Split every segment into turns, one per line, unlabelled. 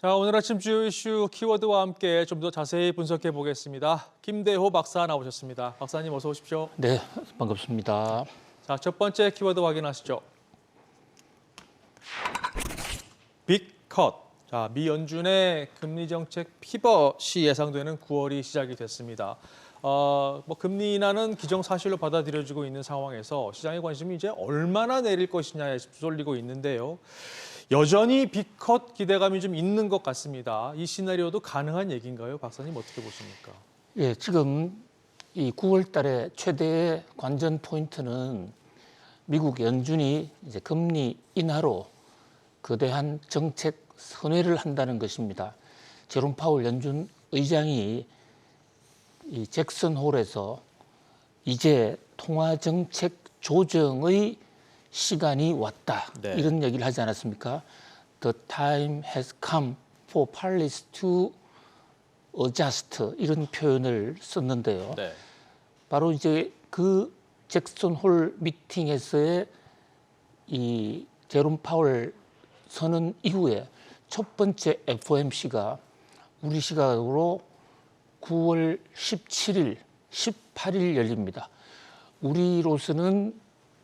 자, 오늘 아침 주요 이슈 키워드와 함께 좀 더 자세히 분석해 보겠습니다. 김대호 박사 나오셨습니다. 박사님 어서 오십시오.
네, 반갑습니다.
자, 첫 번째 키워드 확인하시죠. 빅컷. 자, 미 연준의 금리 정책 피벗이 예상되는 9월이 시작이 됐습니다. 어, 뭐 금리 인하는 기정사실로 받아들여지고 있는 상황에서 시장의 관심이 이제 얼마나 내릴 것이냐에 쏠리고 있는데요. 여전히 빅컷 기대감이 좀 있는 것 같습니다. 이 시나리오도 가능한 얘기인가요? 박사님 어떻게 보십니까?
예, 지금 이 9월 달에 최대의 관전 포인트는 미국 연준이 이제 금리 인하로 거대한 정책 선회를 한다는 것입니다. 제롬 파월 연준 의장이 이 잭슨 홀에서 이제 통화 정책 조정의 시간이 왔다
네.
이런 얘기를 하지 않았습니까? The time has come for policy to adjust 이런 표현을 썼는데요.
네.
바로 이제 그 잭슨 홀 미팅에서의 이 제롬 파월 선언 이후에 첫 번째 FOMC가 우리 시각으로 9월 17일, 18일 열립니다. 우리로서는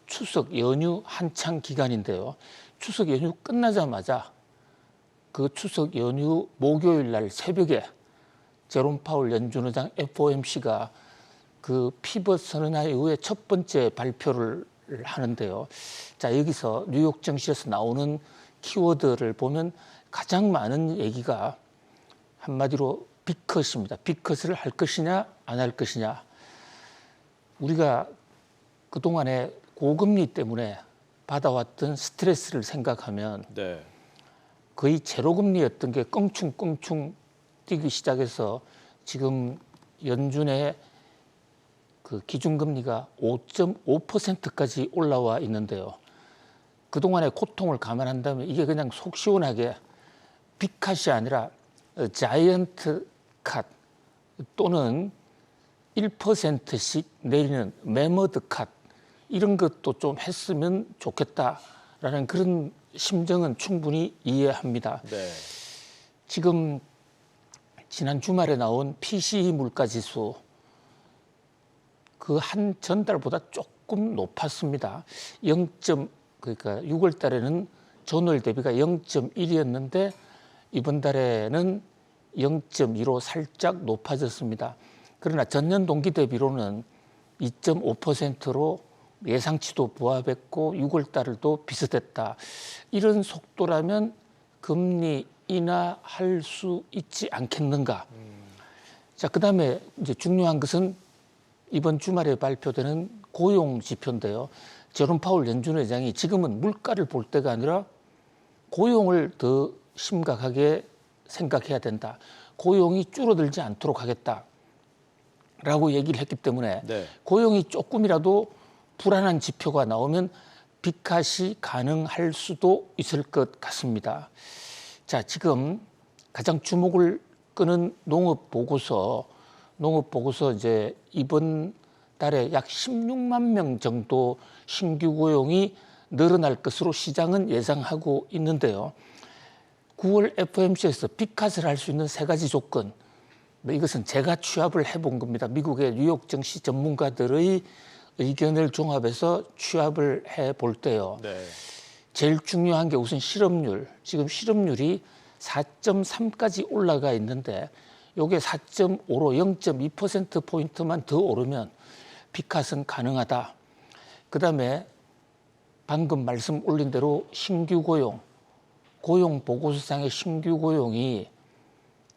추석 연휴 한창 기간인데요. 추석 연휴 끝나자마자 그 추석 연휴 목요일 날 새벽에 제롬 파월 연준 의장 FOMC가 그 피벗 선언화 이후에 첫 번째 발표를 하는데요. 자, 여기서 뉴욕 증시에서 나오는 키워드를 보면 가장 많은 얘기가 한마디로 빅컷입니다. 빅컷을 할 것이냐 안 할 것이냐. 우리가 그동안에 고금리 때문에 받아왔던 스트레스를 생각하면
네.
거의 제로금리였던 게 껑충껑충 뛰기 시작해서 지금 연준의 그 기준금리가 5.5%까지 올라와 있는데요. 그동안의 고통을 감안한다면 이게 그냥 속 시원하게 빅컷이 아니라 자이언트 컷 또는 1%씩 내리는 매머드 컷 이런 것도 좀 했으면 좋겠다라는 그런 심정은 충분히 이해합니다.
네.
지금 지난 주말에 나온 PCE 물가 지수 그 한 전달보다 조금 높았습니다. 0. 그러니까 6월 달에는 전월 대비가 0.1이었는데 이번 달에는 0.2로 살짝 높아졌습니다. 그러나 전년 동기 대비로는 2.5%로 예상치도 부합했고 6월 달도 비슷했다. 이런 속도라면 금리 인하할 수 있지 않겠는가. 자, 그 다음에 이제 중요한 것은 이번 주말에 발표되는 고용 지표인데요. 제롬 파월 연준 의장이 지금은 물가를 볼 때가 아니라 고용을 더 심각하게 생각해야 된다. 고용이 줄어들지 않도록 하겠다. 라고 얘기를 했기 때문에
네.
고용이 조금이라도 불안한 지표가 나오면 빅컷이 가능할 수도 있을 것 같습니다. 자, 지금 가장 주목을 끄는 농업 보고서, 농업 보고서 이제 이번 달에 약 16만 명 정도 신규 고용이 늘어날 것으로 시장은 예상하고 있는데요. 9월 FOMC에서 빅컷을 할수 있는 세 가지 조건. 뭐 이것은 제가 취합을 해본 겁니다. 미국의 뉴욕 증시 전문가들의 의견을 종합해서 취합을 해 볼 때요.
네.
제일 중요한 게 우선 실업률. 지금 실업률이 4.3까지 올라가 있는데 요게 4.5로 0.2% 포인트만 더 오르면 빅컷은 가능하다. 그다음에 방금 말씀 올린 대로 신규 고용, 고용 보고서상의 신규 고용이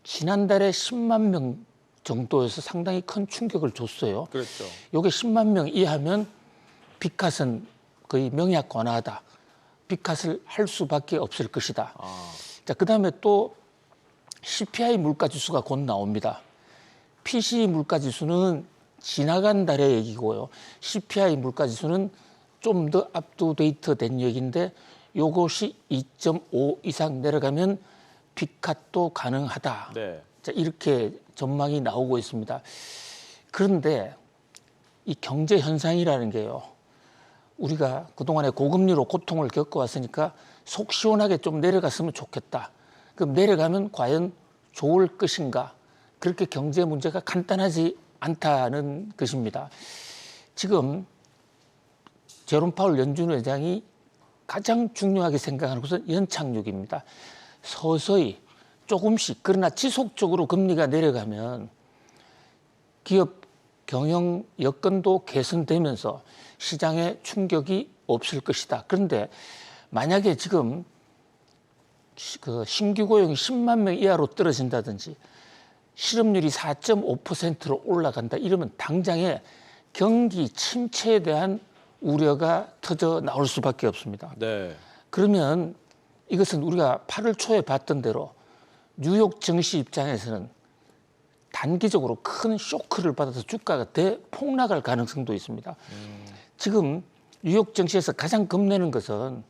지난달에 10만 명 정도에서 상당히 큰 충격을 줬어요.
그렇죠.
요게 10만 명 이하면 빅컷은 거의 명약 관화하다. 빅컷을 할 수밖에 없을 것이다.
아.
자, 그다음에 또 CPI 물가 지수가 곧 나옵니다. PCE 물가 지수는 지나간 달의 얘기고요. CPI 물가 지수는 좀더 업투데이트 된 얘기인데 요것이 2.5 이상 내려가면 빅컷도 가능하다.
네.
자, 이렇게 전망이 나오고 있습니다. 그런데 이 경제 현상이라는 게요. 우리가 그동안에 고금리로 고통을 겪어왔으니까 속 시원하게 좀 내려갔으면 좋겠다. 그럼 내려가면 과연 좋을 것인가? 그렇게 경제 문제가 간단하지 않다는 것입니다. 지금 제롬 파월 연준 회장이 가장 중요하게 생각하는 것은 연착륙입니다. 서서히 조금씩 그러나 지속적으로 금리가 내려가면 기업 경영 여건도 개선되면서 시장에 충격이 없을 것이다. 그런데 만약에 지금 시- 그 신규 고용이 10만 명 이하로 떨어진다든지 실업률이 4.5%로 올라간다 이러면 당장에 경기 침체에 대한 우려가 터져 나올 수밖에 없습니다.
네.
그러면 이것은 우리가 8월 초에 봤던 대로 뉴욕 증시 입장에서는 단기적으로 큰 쇼크를 받아서 주가가 대폭락할 가능성도 있습니다. 지금 뉴욕 증시에서 가장 겁내는 것은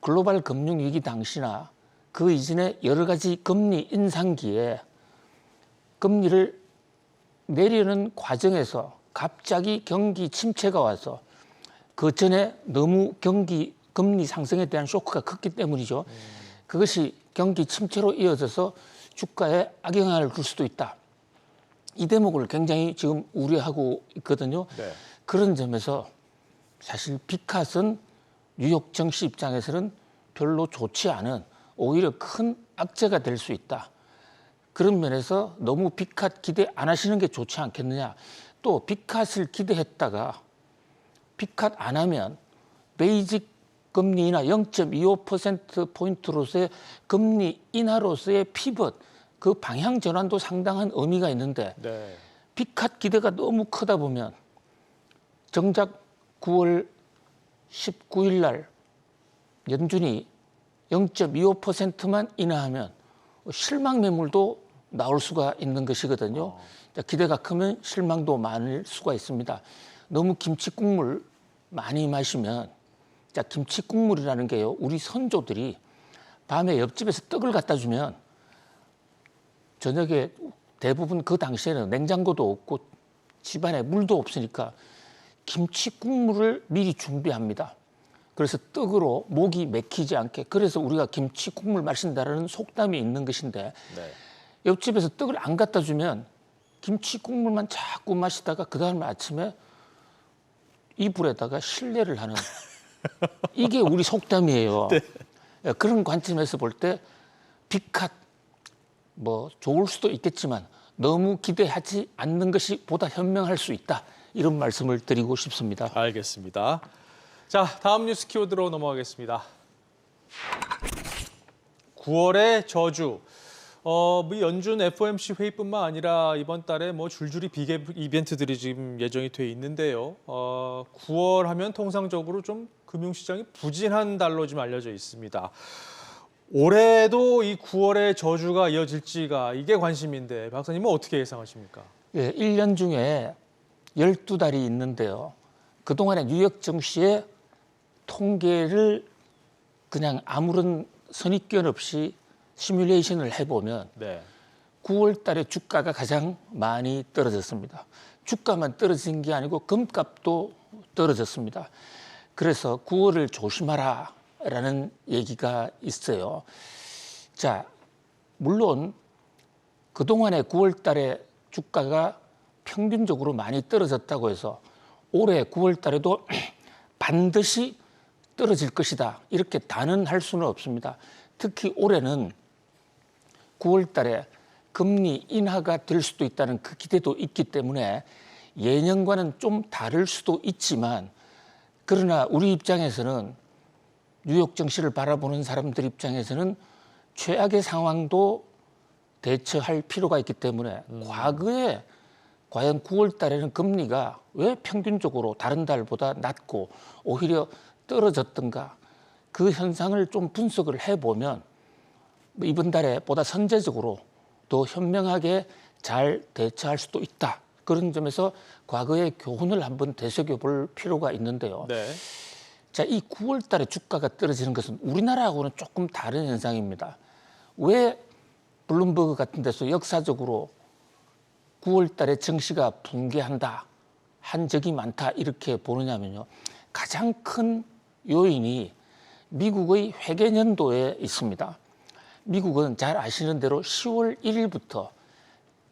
글로벌 금융 위기 당시나 그 이전에 여러 가지 금리 인상기에 금리를 내리는 과정에서 갑자기 경기 침체가 와서 그 전에 너무 경기 금리 상승에 대한 쇼크가 컸기 때문이죠. 그것이 경기 침체로 이어져서 주가에 악영향을 줄 수도 있다. 이 대목을 굉장히 지금 우려하고 있거든요.
네.
그런 점에서 사실 비컷은 뉴욕 증시 입장에서는 별로 좋지 않은 오히려 큰 악재가 될 수 있다. 그런 면에서 너무 비컷 기대 안 하시는 게 좋지 않겠느냐. 또 비컷을 기대했다가 비컷 안 하면 베이직 금리 인하 0.25% 포인트로서의 금리 인하로서의 피벗 그 방향 전환도 상당한 의미가 있는데
네.
피컷 기대가 너무 크다 보면 정작 9월 19일 날 연준이 0.25%만 인하하면 실망 매물도 나올 수가 있는 것이거든요. 자, 기대가 크면 실망도 많을 수가 있습니다. 너무 김치 국물 많이 마시면 자, 김치 국물이라는 게요. 우리 선조들이 밤에 옆집에서 떡을 갖다 주면 저녁에 대부분 그 당시에는 냉장고도 없고 집안에 물도 없으니까 김치 국물을 미리 준비합니다. 그래서 떡으로 목이 맥히지 않게 그래서 우리가 김치 국물 마신다라는 속담이 있는 것인데
네.
옆집에서 떡을 안 갖다 주면 김치 국물만 자꾸 마시다가 그 다음 아침에 이불에다가 실례를 하는 이게 우리 속담이에요. 예, 그런 관점에서 볼 때 비컷 뭐 좋을 수도 있겠지만 너무 기대하지 않는 것이 보다 현명할 수 있다. 이런 말씀을 드리고 싶습니다.
알겠습니다. 자, 다음 뉴스 키워드로 넘어가겠습니다. 9월의 저주. 어, 뭐 연준 FOMC 회의뿐만 아니라 이번 달에 뭐 줄줄이 빅 이벤트들이 지금 예정이 돼 있는데요. 어, 9월 하면 통상적으로 좀 금융시장이 부진한 달로 좀 알려져 있습니다. 올해도 이 9월의 저주가 이어질지가 이게 관심인데 박사님은 어떻게 예상하십니까?
예, 1년 중에 12달이 있는데요. 그동안의 뉴욕 증시의 통계를 그냥 아무런 선입견 없이 시뮬레이션을 해보면
네.
9월 달에 주가가 가장 많이 떨어졌습니다. 주가만 떨어진 게 아니고 금값도 떨어졌습니다. 그래서 9월을 조심하라 라는 얘기가 있어요. 자, 물론 그동안에 9월 달에 주가가 평균적으로 많이 떨어졌다고 해서 올해 9월 달에도 반드시 떨어질 것이다. 이렇게 단언할 수는 없습니다. 특히 올해는 9월 달에 금리 인하가 될 수도 있다는 그 기대도 있기 때문에 예년과는 좀 다를 수도 있지만 그러나 우리 입장에서는 뉴욕 증시를 바라보는 사람들 입장에서는 최악의 상황도 대처할 필요가 있기 때문에 과거에 과연 9월 달에는 금리가 왜 평균적으로 다른 달보다 낮고 오히려 떨어졌던가 그 현상을 좀 분석을 해보면 뭐 이번 달에 보다 선제적으로 더 현명하게 잘 대처할 수도 있다. 그런 점에서 과거의 교훈을 한번 되새겨 볼 필요가 있는데요.
네.
자, 이 9월 달에 주가가 떨어지는 것은 우리나라하고는 조금 다른 현상입니다. 왜 블룸버그 같은 데서 역사적으로 9월 달에 증시가 붕괴한다, 한 적이 많다 이렇게 보느냐면요. 가장 큰 요인이 미국의 회계년도에 있습니다. 미국은 잘 아시는 대로 10월 1일부터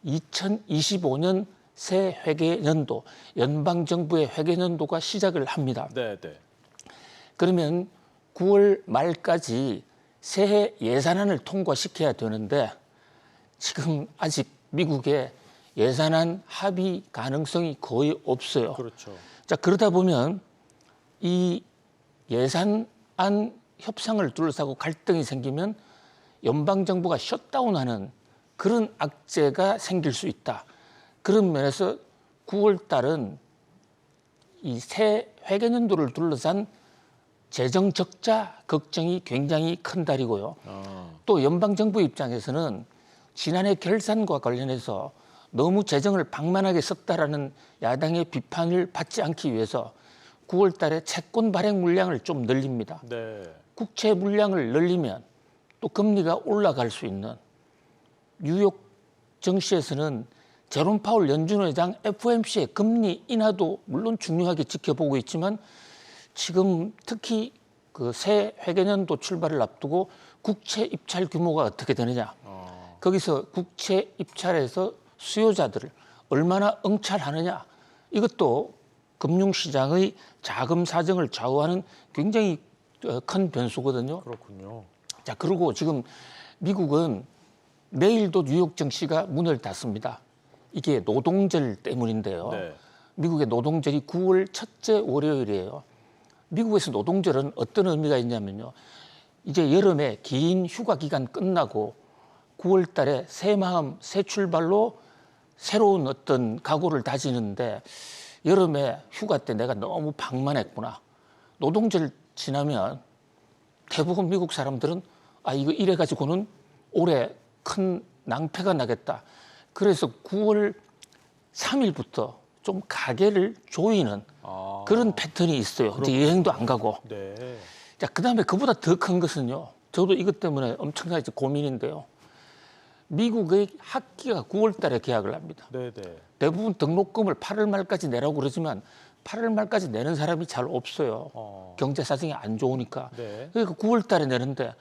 2025년 새 회계 연도 연방 정부의 회계 연도가 시작을 합니다.
네, 네.
그러면 9월 말까지 새해 예산안을 통과시켜야 되는데 지금 아직 미국의 예산안 합의 가능성이 거의 없어요.
그렇죠.
자 그러다 보면 이 예산안 협상을 둘러싸고 갈등이 생기면 연방 정부가 셧다운하는 그런 악재가 생길 수 있다. 그런 면에서 9월 달은 이 새 회계년도를 둘러싼 재정 적자 걱정이 굉장히 큰 달이고요.
아,
또 연방 정부 입장에서는 지난해 결산과 관련해서 너무 재정을 방만하게 썼다라는 야당의 비판을 받지 않기 위해서 9월 달에 채권 발행 물량을 좀 늘립니다.
네.
국채 물량을 늘리면 또 금리가 올라갈 수 있는 뉴욕 증시에서는 제롬 파월 연준 의장 FOMC의 금리 인하도 물론 중요하게 지켜보고 있지만 지금 특히 그 새 회계년도 출발을 앞두고 국채 입찰 규모가 어떻게 되느냐
어,
거기서 국채 입찰에서 수요자들을 얼마나 응찰하느냐 이것도 금융시장의 자금 사정을 좌우하는 굉장히 어, 큰 변수거든요.
그렇군요.
자 그리고 지금 미국은 내일도 뉴욕 증시가 문을 닫습니다. 이게 노동절 때문인데요.
네.
미국의 노동절이 9월 첫째 월요일이에요. 미국에서 노동절은 어떤 의미가 있냐면요. 이제 여름에 긴 휴가 기간 끝나고 9월 달에 새 마음, 새 출발로 새로운 어떤 각오를 다지는데 여름에 휴가 때 내가 너무 방만했구나. 노동절 지나면 대부분 미국 사람들은 아 이거 이래 가지고는 올해 큰 낭패가 나겠다. 그래서 9월 3일부터 좀 가게를 조이는
아,
그런 패턴이 있어요. 이제 여행도 안 가고.
네.
자, 그다음에 그보다 더 큰 것은요. 저도 이것 때문에 엄청나게 고민인데요. 미국의 학기가 9월 달에 개학을 합니다.
네, 네.
대부분 등록금을 8월 말까지 내라고 그러지만 8월 말까지 내는 사람이 잘 없어요.
어,
경제 사정이 안 좋으니까.
네.
그러니까 9월 달에 내는데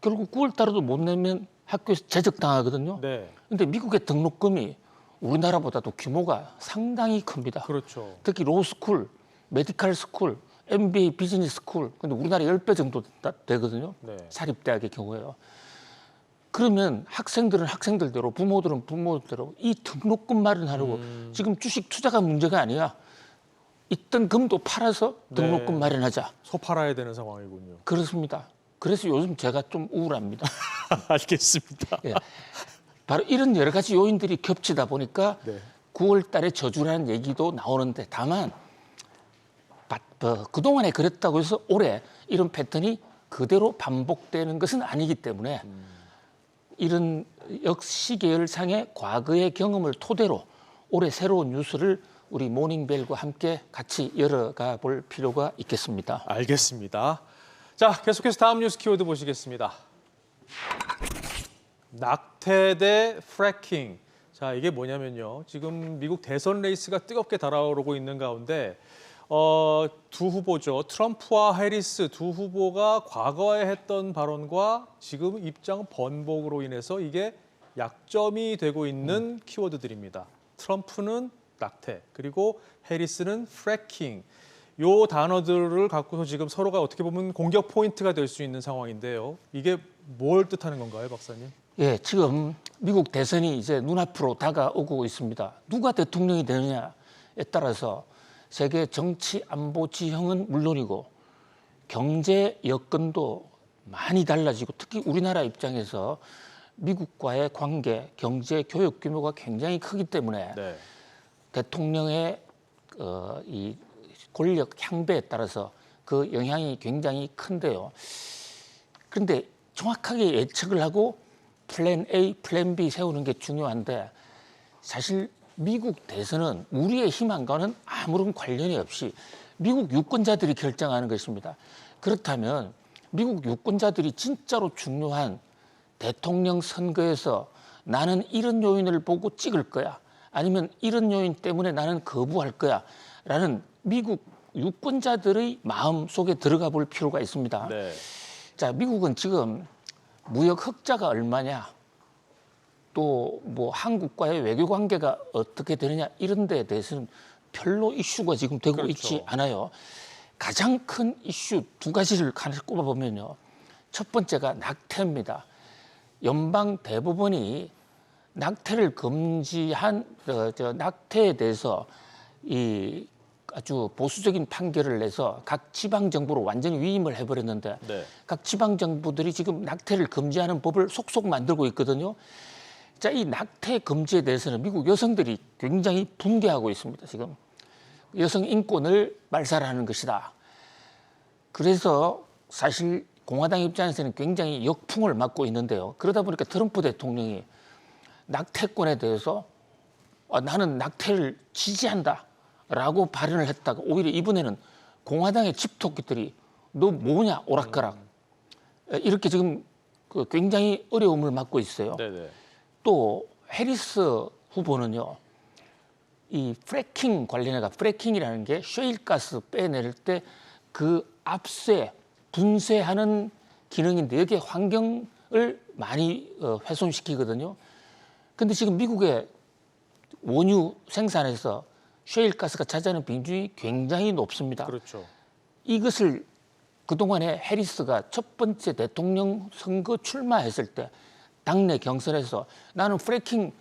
결국 9월 달에도 못 내면 학교에서 제적당하거든요.
네.
근데 미국의 등록금이 우리나라보다도 규모가 상당히 큽니다.
그렇죠.
특히 로스쿨, 메디칼 스쿨, MBA 비즈니스 스쿨. 근데 우리나라 10배 정도 다- 되거든요.
네.
사립대학의 경우에요. 그러면 학생들은 학생들대로 부모들은 부모대로 이 등록금 마련하려고
음.
지금 주식 투자가 문제가 아니야. 있던 금도 팔아서 등록금
네.
마련하자.
소 팔아야 되는 상황이군요.
그렇습니다. 그래서 요즘 제가 좀 우울합니다.
알겠습니다.
예. 바로 이런 여러 가지 요인들이 겹치다 보니까
네.
9월 달에 저주라는 얘기도 나오는데 다만 바- 어, 그동안에 그랬다고 해서 올해 이런 패턴이 그대로 반복되는 것은 아니기 때문에 이런 역시계열상의 과거의 경험을 토대로 올해 새로운 뉴스를 우리 모닝벨과 함께 같이 열어가 볼 필요가 있겠습니다.
알겠습니다. 자, 계속해서 다음 뉴스 키워드 보시겠습니다. 낙태 대 프래킹. 자, 이게 뭐냐면요. 지금 미국 대선 레이스가 뜨겁게 달아오르고 있는 가운데 어, 두 후보죠. 트럼프와 해리스 두 후보가 과거에 했던 발언과 지금 입장 번복으로 인해서 이게 약점이 되고 있는 키워드들입니다. 트럼프는 낙태, 그리고 해리스는 프래킹. 요 단어들을 갖고서 지금 서로가 어떻게 보면 공격 포인트가 될 수 있는 상황인데요. 이게 뭘 뜻하는 건가요, 박사님?
예, 지금 미국 대선이 이제 눈앞으로 다가오고 있습니다. 누가 대통령이 되느냐에 따라서 세계 정치 안보 지형은 물론이고 경제 여건도 많이 달라지고 특히 우리나라 입장에서 미국과의 관계, 경제 교육 규모가 굉장히 크기 때문에
네.
대통령의 어, 이 권력 향배에 따라서 그 영향이 굉장히 큰데요. 그런데 정확하게 예측을 하고 플랜 A, 플랜 B 세우는 게 중요한데 사실 미국 대선은 우리의 희망과는 아무런 관련이 없이 미국 유권자들이 결정하는 것입니다. 그렇다면 미국 유권자들이 진짜로 중요한 대통령 선거에서 나는 이런 요인을 보고 찍을 거야. 아니면 이런 요인 때문에 나는 거부할 거야. 라는 미국 유권자들의 마음 속에 들어가 볼 필요가 있습니다.
네.
자, 미국은 지금 무역 흑자가 얼마냐, 또 뭐 한국과의 외교 관계가 어떻게 되느냐 이런 데에 대해서는 별로 이슈가 지금 되고
그렇죠.
있지 않아요. 가장 큰 이슈 두 가지를 하나 꼽아보면요. 첫 번째가 낙태입니다. 연방 대법원이 낙태를 금지한 어, 저 낙태에 대해서 이 아주 보수적인 판결을 내서 각 지방 정부로 완전히 위임을 해버렸는데
네.
각 지방 정부들이 지금 낙태를 금지하는 법을 속속 만들고 있거든요. 자, 이 낙태 금지에 대해서는 미국 여성들이 굉장히 분개하고 있습니다. 지금 여성 인권을 말살하는 것이다. 그래서 사실 공화당 입장에서는 굉장히 역풍을 맞고 있는데요. 그러다 보니까 트럼프 대통령이 낙태권에 대해서 아, 나는 낙태를 지지한다 라고 발언을 했다가 오히려 이번에는 공화당의 집토끼들이 너 뭐냐 오락가락 이렇게 지금 그 굉장히 어려움을 맞고 있어요.
네네.
또 해리스 후보는요. 이 프래킹 관련해가 프래킹이라는 게 셰일가스 빼낼 때 그 압쇄 분쇄하는 기능인데 여기에 환경을 많이 어, 훼손시키거든요. 근데 지금 미국의 원유 생산에서 셰일가스가 차지하는 비중이 굉장히 높습니다.
그렇죠.
이것을 그동안에 해리스가 첫 번째 대통령 선거 출마했을 때 당내 경선에서 나는 프래킹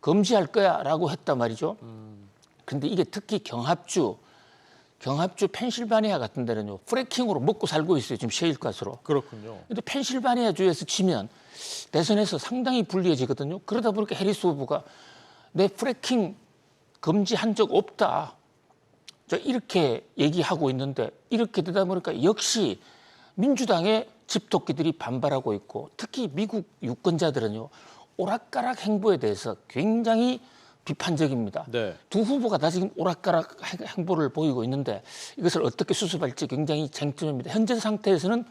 금지할 거야 라고 했단 말이죠. 근데 이게 특히 경합주 경합주 펜실바니아 같은 데는요. 프래킹으로 먹고 살고 있어요. 지금 셰일가스로.
그렇군요.
근데 펜실바니아 주에서 치면 대선에서 상당히 불리해지거든요. 그러다 보니까 해리스 후보가 내 프래킹 금지한 적 없다. 저 이렇게 얘기하고 있는데 이렇게 되다 보니까 역시 민주당의 집토끼들이 반발하고 있고 특히 미국 유권자들은요 오락가락 행보에 대해서 굉장히 비판적입니다.
네.
두 후보가 다 지금 오락가락 행- 행보를 보이고 있는데 이것을 어떻게 수습할지 굉장히 쟁점입니다. 현재 상태에서는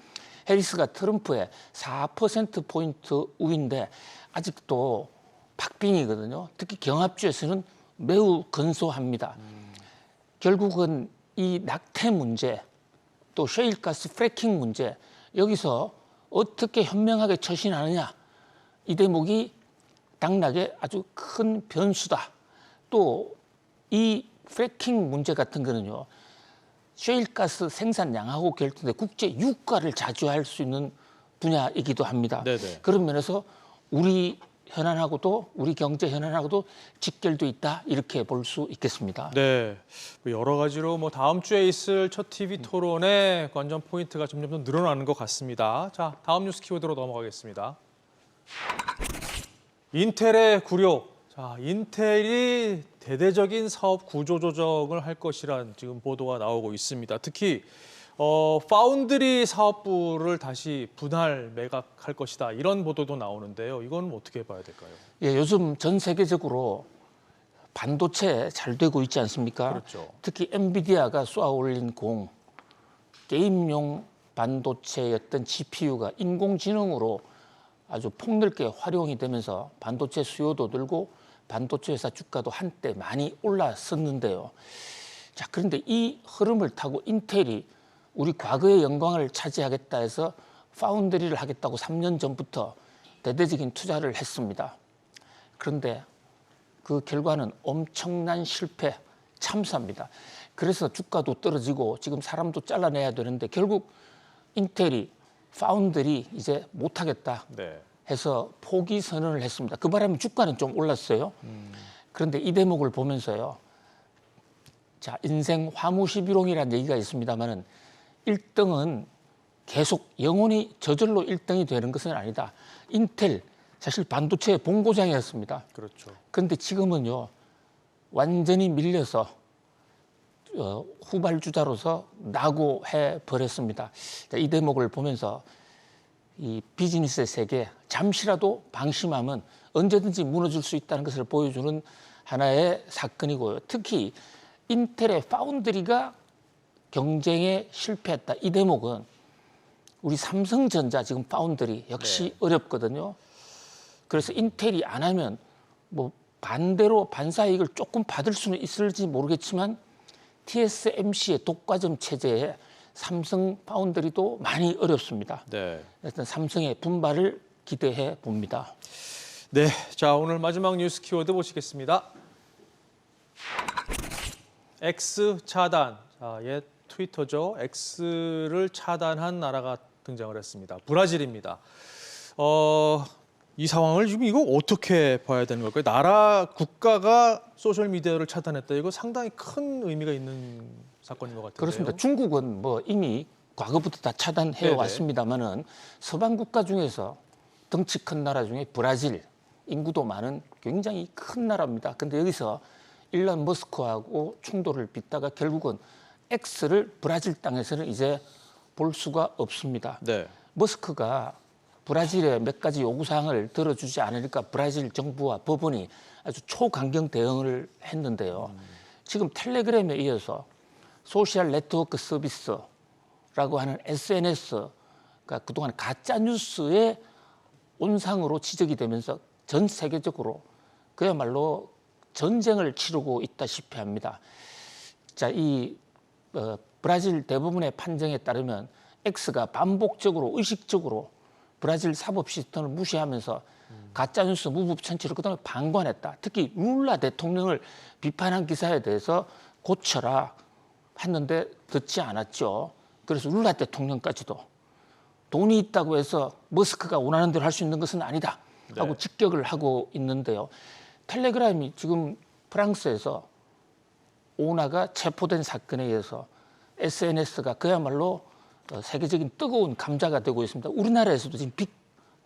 해리스가 트럼프의 4% 포인트 우인데 아직도 박빙이거든요. 특히 경합주에서는 매우 근소합니다. 결국은 이 낙태 문제 또 셰일가스 프래킹 문제 여기서 어떻게 현명하게 처신하느냐 이 대목이 당락의 아주 큰 변수다. 또 이 프래킹 문제 같은 거는요. 셰일가스 생산량하고 결정돼 국제 유가를 자주 할 수 있는 분야이기도 합니다.
네네.
그런 면에서 우리 현안하고도 우리 경제 현안하고도 직결돼 있다 이렇게 볼 수 있겠습니다.
네, 뭐 여러 가지로 뭐 다음 주에 있을 첫 TV 토론의 관전 포인트가 점점 더 늘어나는 것 같습니다. 자, 다음 뉴스 키워드로 넘어가겠습니다. 인텔의 굴욕. 자, 인텔이 대대적인 사업 구조 조정을 할 것이란 지금 보도가 나오고 있습니다. 특히 어, 파운드리 사업부를 다시 분할 매각할 것이다 이런 보도도 나오는데요. 이건 어떻게 봐야 될까요?
예, 요즘 전 세계적으로 반도체 잘 되고 있지 않습니까?
그렇죠.
특히 엔비디아가 쏘아 올린 공, 게임용 반도체였던 GPU가 인공지능으로 아주 폭넓게 활용이 되면서 반도체 수요도 늘고 반도체 회사 주가도 한때 많이 올랐었는데요. 자, 그런데 이 흐름을 타고 인텔이 우리 과거의 영광을 차지하겠다 해서 파운드리를 하겠다고 3년 전부터 대대적인 투자를 했습니다. 그런데 그 결과는 엄청난 실패, 참사입니다. 그래서 주가도 떨어지고 지금 사람도 잘라내야 되는데 결국 인텔이 파운드리 이제 못하겠다
네.
해서 포기 선언을 했습니다. 그 바람에 주가는 좀 올랐어요. 그런데 이 대목을 보면서요. 자, 인생 화무시비롱이라는 얘기가 있습니다만은 1등은 계속 영원히 저절로 1등이 되는 것은 아니다. 인텔 사실 반도체의 본고장이었습니다.
그렇죠.
그런데 지금은요 완전히 밀려서 어, 후발주자로서 낙오해 버렸습니다. 자, 이 대목을 보면서 이 비즈니스의 세계 잠시라도 방심하면 언제든지 무너질 수 있다는 것을 보여주는 하나의 사건이고요. 특히 인텔의 파운드리가 경쟁에 실패했다. 이 대목은 우리 삼성전자 지금 파운드리 역시 어렵거든요. 그래서 인텔이 안 하면 뭐 반대로 반사이익을 조금 받을 수는 있을지 모르겠지만 TSMC의 독과점 체제에 삼성 파운드리도 많이 어렵습니다.
네.
일단 삼성의 분발을 기대해 봅니다.
네, 자 오늘 마지막 뉴스 키워드 보시겠습니다. X 차단, 자, 옛 트위터죠. X를 차단한 나라가 등장을 했습니다. 브라질입니다. 어, 이 상황을 지금 이거 어떻게 봐야 되는 걸까요? 나라 국가가 소셜 미디어를 차단했다. 이거 상당히 큰 의미가 있는 사건인 것 같은데요.
그렇습니다. 중국은 뭐 이미 과거부터 다 차단해. 왔습니다만은 서방 국가 중에서 덩치 큰 나라 중에 브라질 인구도 많은 굉장히 큰 나라입니다. 근데 여기서 일론 머스크하고 충돌을 빚다가 결국은 X를 브라질 땅에서는 이제 볼 수가 없습니다.
네.
머스크가 브라질의 몇 가지 요구 사항을 들어주지 않으니까 브라질 정부와 법원이 아주 초강경 대응을 했는데요. 지금 텔레그램에 이어서 소셜 네트워크 서비스라고 하는 SNS가 그동안 가짜 뉴스의 온상으로 지적이 되면서 전 세계적으로 그야말로 전쟁을 치르고 있다시피 합니다. 자, 이 어, 브라질 대부분의 판정에 따르면 X가 반복적으로 의식적으로 브라질 사법 시스템을 무시하면서 가짜 뉴스 무부천치를 그다음에 방관했다. 특히 룰라 대통령을 비판한 기사에 대해서 고쳐라 했는데 듣지 않았죠. 그래서 룰라 대통령까지도 돈이 있다고 해서 머스크가 원하는 대로 할 수 있는 것은 아니다 하고
네.
직격을 하고 있는데요. 텔레그램이 지금 프랑스에서 오나가 체포된 사건에 의해서 SNS가 그야말로 어, 세계적인 뜨거운 감자가 되고 있습니다. 우리나라에서도 지금 빅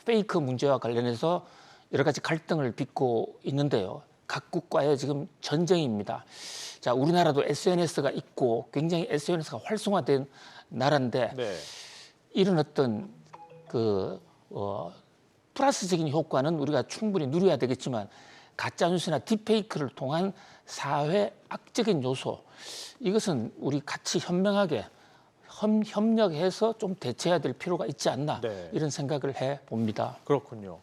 페이크 문제와 관련해서 여러 가지 갈등을 빚고 있는데요. 각국과의 지금 전쟁입니다. 자, 우리나라도 SNS가 있고 굉장히 SNS가 활성화된 나라인데
네.
이런 어떤 그 어, 플러스적인 효과는 우리가 충분히 누려야 되겠지만 가짜 뉴스나 딥페이크를 통한 사회 악적인 요소 이것은 우리 같이 현명하게 협, 협력해서 좀 대처해야 될 필요가 있지 않나
네.
이런 생각을 해 봅니다.
그렇군요.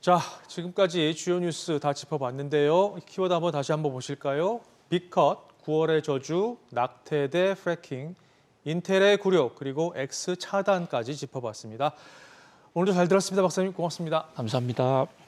자, 지금까지 주요 뉴스 다 짚어봤는데요. 키워드 한번 다시 한번 보실까요? 빅컷, 9월의 저주, 낙태 대 프래킹, 인텔의 굴욕, 그리고 X 차단까지 짚어봤습니다. 오늘도 잘 들었습니다. 박사님 고맙습니다.
감사합니다.